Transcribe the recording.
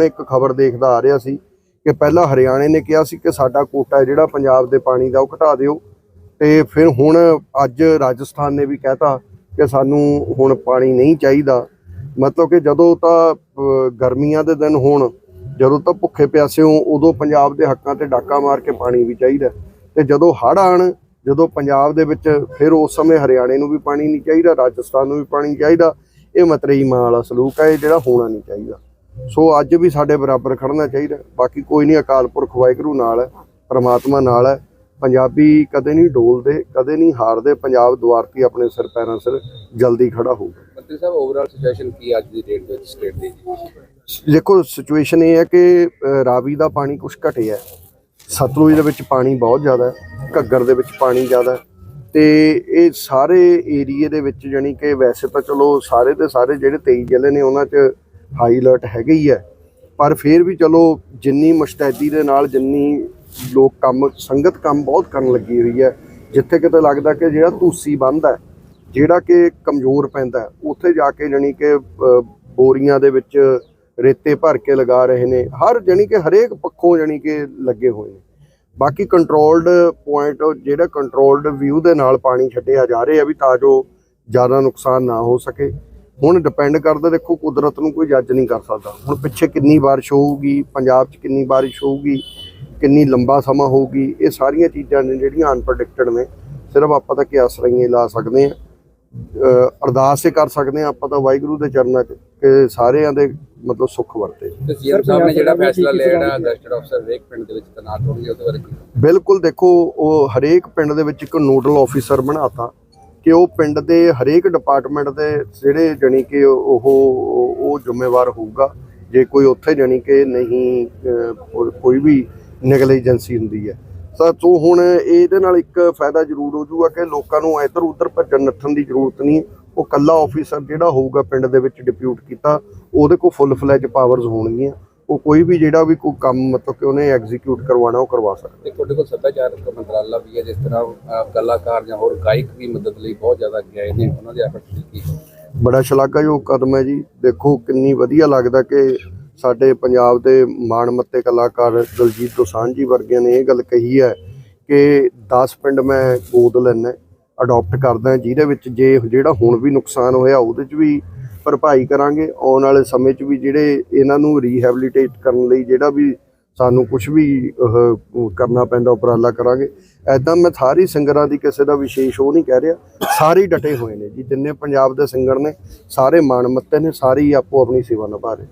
ਹੁਣੇ ਇੱਕ ਖਬਰ ਦੇਖਦਾ ਆ ਰਿਹਾ ਸੀ ਕਿ ਪਹਿਲਾਂ ਹਰਿਆਣੇ ਨੇ ਕਿਹਾ ਸੀ ਕਿ ਸਾਡਾ ਕੋਟਾ ਜਿਹੜਾ ਪੰਜਾਬ ਦੇ ਪਾਣੀ ਦਾ, ਉਹ ਘਟਾ ਦਿਓ। ਤੇ ਫਿਰ ਹੁਣ ਅੱਜ ਰਾਜਸਥਾਨ ਨੇ ਵੀ ਕਹਿਤਾ ਕਿ ਸਾਨੂੰ ਹੁਣ ਪਾਣੀ ਨਹੀਂ ਚਾਹੀਦਾ। ਮਤਲਬ ਕਿ ਜਦੋਂ ਤਾਂ ਗਰਮੀਆਂ ਦੇ ਦਿਨ ਹੋਣ, ਜਦੋਂ ਤਾਂ ਭੁੱਖੇ ਪਿਆਸੇ ਹੋ ਉਦੋਂ ਪੰਜਾਬ ਦੇ ਹੱਕਾਂ ਤੇ ਡਾਕਾ ਮਾਰ ਕੇ ਪਾਣੀ ਵੀ ਚਾਹੀਦਾ ਤੇ ਜਦੋਂ ਹੜ੍ਹ ਆਣ ਜਦੋਂ ਪੰਜਾਬ ਦੇ ਵਿੱਚ ਫਿਰ ਉਸ ਸਮੇਂ ਹਰਿਆਣੇ ਨੂੰ ਵੀ ਪਾਣੀ ਨਹੀਂ ਚਾਹੀਦਾ, ਰਾਜਸਥਾਨ ਨੂੰ ਵੀ ਪਾਣੀ ਚਾਹੀਦਾ, ਇਹ ਮਤਰੇਈ ਮਾਂ ਵਾਲਾ ਸਲੂਕ ਹੈ, ਇਹ ਜਿਹੜਾ ਹੋਣਾ ਨਹੀਂ ਚਾਹੀਦਾ। ਸੋ ਅੱਜ ਵੀ ਸਾਡੇ ਬਰਾਬਰ ਖੜਨਾ ਚਾਹੀਦਾ। ਬਾਕੀ ਕੋਈ ਨਹੀਂ ਅਕਾਲ ਪੁਰਖ ਵਾਹਿਗੁਰੂ ਨਾਲ ਹੈ ਪ੍ਰਮਾਤਮਾ ਨਾਲ ਹੈ। ਪੰਜਾਬੀ ਕਦੇ ਨਹੀਂ ਡੋਲਦੇ ਕਦੇ ਨਹੀਂ ਹਾਰਦੇ। ਪੰਜਾਬ ਦੁਆਰਤੀ ਆਪਣੇ ਸਿਰ ਪੈਰਾਂ ਸਿਰ ਜਲਦੀ ਖੜਾ ਹੋਊਗਾ ਮੰਤਰੀ ਸਾਹਿਬ ਓਵਰਆਲ ਸਿਚੁਏਸ਼ਨ ਕੀ ਅੱਜ ਦੀ ਡੇਟ ਵਿੱਚ ਸਟੇਟ ਦੀ? ਦੇਖੋ ਸਿਚੁਏਸ਼ਨ ਇਹ ਹੈ ਕਿ ਰਾਵੀ ਦਾ ਪਾਣੀ ਕੁਝ ਘਟਿਆ ਹੈ। ਸਤਲੁਜ ਦੇ ਵਿੱਚ ਪਾਣੀ ਬਹੁਤ ਜ਼ਿਆਦਾ ਹੈ ਘੱਗਰ ਦੇ ਵਿੱਚ ਪਾਣੀ ਜ਼ਿਆਦਾ ਹੈ। ਤੇ ਇਹ ਸਾਰੇ ਏਰੀਏ ਦੇ ਵਿੱਚ ਜਾਨੀ ਕਿ ਵੈਸੇ ਤਾਂ ਚਲੋ ਸਾਰੇ ਦੇ ਸਾਰੇ ਜਿਹੜੇ 23 ਜ਼ਿਲ੍ਹੇ ਨੇ ਉਹਨਾਂ 'ਚ ਹਾਈ ਅਲਰਟ ਹੈਗੇ ਹੀ ਹੈ ਪਰ ਫਿਰ ਵੀ ਚਲੋ, ਜਿੰਨੀ ਮੁਸ਼ਤੈਦੀ ਦੇ ਨਾਲ ਜਿੰਨੀ ਲੋਕ ਕੰਮ, ਸੰਗਤ ਕੰਮ ਬਹੁਤ ਕਰਨ ਲੱਗੀ ਹੋਈ ਹੈ ਜਿੱਥੇ ਕਿਤੇ ਲੱਗਦਾ ਕਿ ਜਿਹੜਾ ਧੂਸੀ ਬੰਦ ਜਿਹੜਾ ਕਿ ਕਮਜ਼ੋਰ ਪੈਂਦਾ, ਉੱਥੇ ਜਾ ਕੇ ਜਾਨੀ ਕਿ ਬੋਰੀਆਂ ਦੇ ਵਿੱਚ ਰੇਤੇ ਭਰ ਕੇ ਲਗਾ ਰਹੇ ਨੇ। ਹਰ ਜਾਨੀ ਕਿ ਹਰੇਕ ਪੱਖੋਂ ਜਾਨੀ ਕਿ ਲੱਗੇ ਹੋਏ ਨੇ। ਬਾਕੀ ਕੰਟਰੋਲਡ ਪੁਆਇੰਟ ਜਿਹੜਾ ਕੰਟਰੋਲਡ ਵਿਊ ਦੇ ਨਾਲ ਪਾਣੀ ਛੱਡਿਆ ਜਾ ਰਿਹਾ ਵੀ ਤਾਂ ਜੋ ਜ਼ਿਆਦਾ ਨੁਕਸਾਨ ਨਾ ਹੋ ਸਕੇ। ਹੁਣ ਡਿਪੈਂਡ ਕਰਦਾ ਦੇਖੋ ਕੁਦਰਤ ਨੂੰ ਕੋਈ ਜੱਜ ਨਹੀਂ ਕਰ ਸਕਦਾ। ਹੁਣ ਪਿੱਛੇ ਕਿੰਨੀ ਬਾਰਿਸ਼ ਹੋਊਗੀ ਪੰਜਾਬ 'ਚ ਕਿੰਨੀ ਬਾਰਿਸ਼ ਹੋਊਗੀ ਕਿੰਨੀ ਲੰਬਾ ਸਮਾਂ ਹੋਊਗੀ ਇਹ ਸਾਰੀਆਂ ਚੀਜ਼ਾਂ ਨੇ ਜਿਹੜੀਆਂ ਅਨਪ੍ਰੈਡਿਕਟਡ ਨੇ। ਸਿਰਫ ਆਪਾਂ ਤਾਂ ਕਿਆਸ ਰਹੀਏ ਲਾ ਸਕਦੇ ਆ ਅਰਦਾਸ ਹੀ ਕਰ ਸਕਦੇ ਆ ਆਪਾਂ ਤਾਂ ਵਾਹਿਗੁਰੂ ਦੇ ਚਰਨਾਂ 'ਚ ਕਿ ਸਾਰਿਆਂ ਦੇ ਮਤਲਬ ਸੁੱਖ ਵਰਤੇ। ਤੇ ਸੀਐਮ ਸਾਹਿਬ ਨੇ ਜਿਹੜਾ ਫੈਸਲਾ ਲਿਆ ਜਿਹੜਾ ਗਸਟਡ ਅਫਸਰ ਹਰੇਕ ਪਿੰਡ ਦੇ ਵਿੱਚ ਤੈਨਾਤ ਹੋਣਗੇ ਉਹਦੇ ਬਾਰੇ ਕੀ? ਬਿਲਕੁਲ ਦੇਖੋ ਉਹ ਹਰੇਕ ਪਿੰਡ ਦੇ ਵਿੱਚ ਇੱਕ ਨੋਡਲ ਆਫੀਸਰ ਬਣਾਤਾ। ਕਿ ਉਹ ਪਿੰਡ ਦੇ ਹਰੇਕ ਡਿਪਾਰਟਮੈਂਟ ਦੇ ਜਿਹੜੇ ਜਣੀ ਕਿ ਉਹ ਉਹ ਜ਼ਿੰਮੇਵਾਰ ਹੋਊਗਾ। ਜੇ ਕੋਈ ਉੱਥੇ ਜਣੀ ਕਿ ਨਹੀਂ ਕੋਈ ਵੀ ਨੈਗਲੀਜੈਂਸੀ ਹੁੰਦੀ ਹੈ। ਤਾਂ ਸੋ ਹੁਣ ਇਹਦੇ ਨਾਲ ਇੱਕ ਫਾਇਦਾ ਜ਼ਰੂਰ ਹੋ ਜਾਊਗਾ ਕਿ ਲੋਕਾਂ ਨੂੰ ਇੱਧਰ ਉੱਧਰ ਭੱਜਣ ਨੱਠਣ ਦੀ ਜ਼ਰੂਰਤ ਨਹੀਂ। ਉਹ ਕੱਲਾ ਆਫੀਸਰ ਜਿਹੜਾ ਹੋਊਗਾ ਪਿੰਡ ਦੇ ਵਿੱਚ ਡਿਪਿਊਟ ਕੀਤਾ, ਉਹਦੇ ਕੋਲ ਫੁੱਲ ਫਲੈਜ ਪਾਵਰਸ ਹੋਣਗੀਆਂ। ਉਹ ਕੋਈ ਵੀ ਜਿਹੜਾ ਵੀ ਕੋਈ ਕੰਮ ਮਤਲਬ ਕਿ ਉਹਨੇ ਐਗਜ਼ੀਕਿਊਟ ਕਰਵਾਉਣਾ ਉਹ ਕਰਵਾ ਸਕਦਾ। ਤੇ ਤੁਹਾਡੇ ਕੋਲ ਸੱਭਿਆਚਾਰਕ ਮੰਤਰਾਲਾ ਵੀ ਹੈ ਜਿਸ ਤਰ੍ਹਾਂ ਅਹ, ਕਲਾਕਾਰ ਜਾਂ ਹੋਰ ਗਾਇਕ ਦੀ ਮਦਦ ਲਈ ਬਹੁਤ ਜ਼ਿਆਦਾ ਗਏ ਨੇ ਉਹਨਾਂ ਦੇ ਐਫਰਟਸ ਲਈ ਕੀ ਬੜਾ ਸ਼ਲਾਘਾਯੋਗ ਕਦਮ ਹੈ ਜੀ। ਦੇਖੋ ਕਿੰਨੀ ਵਧੀਆ ਲੱਗਦਾ ਕਿ ਸਾਡੇ ਪੰਜਾਬ ਦੇ ਮਾਣਮੱਤੇ ਕਲਾਕਾਰ ਦਲਜੀਤ ਦੋਸਾਂਝ ਜੀ ਵਰਗਿਆਂ ਨੇ ਇਹ ਗੱਲ ਕਹੀ ਹੈ ਕਿ 10 ਪਿੰਡ ਮੈਂ ਗੋਦ ਲੈਣਾ ਅਡਾਪਟ ਕਰਦਾ ਜਿਹਦੇ ਵਿੱਚ ਜੇ ਜਿਹੜਾ ਹੁਣ ਵੀ ਨੁਕਸਾਨ ਹੋਇਆ ਉਹਦੇ 'ਚ ਵੀ ਭਰਪਾਈ ਕਰਾਂਗੇ, ਆਉਣ ਵਾਲੇ ਸਮੇਂ 'ਚ ਵੀ ਜਿਹੜੇ ਇਹਨਾਂ ਨੂੰ ਰੀਹੈਬਿਲਿਟੇਟ ਕਰਨ ਲਈ ਜਿਹੜਾ ਵੀ ਸਾਨੂੰ ਕੁਝ ਵੀ ਕਰਨਾ ਪੈਂਦਾ, ਉਪਰਾਲਾ ਕਰਾਂਗੇ। ਐਦਾਂ ਮੈਂ ਸਾਰੀ ਸਿੰਗਰਾਂ ਦੀ ਕਿਸੇ ਦਾ ਵਿਸ਼ੇਸ਼ ਉਹ ਨਹੀਂ ਕਹਿ ਰਿਹਾ। ਸਾਰੇ ਡਟੇ ਹੋਏ ਨੇ ਜੀ, ਜਿੰਨੇ ਪੰਜਾਬ ਦੇ ਸਿੰਗਰ ਨੇ, ਸਾਰੇ ਮਾਣਮੱਤੇ ਨੇ, ਸਾਰੇ ਹੀ ਆਪੋ ਆਪਣੀ ਸੇਵਾ ਨਿਭਾ ਰਹੇ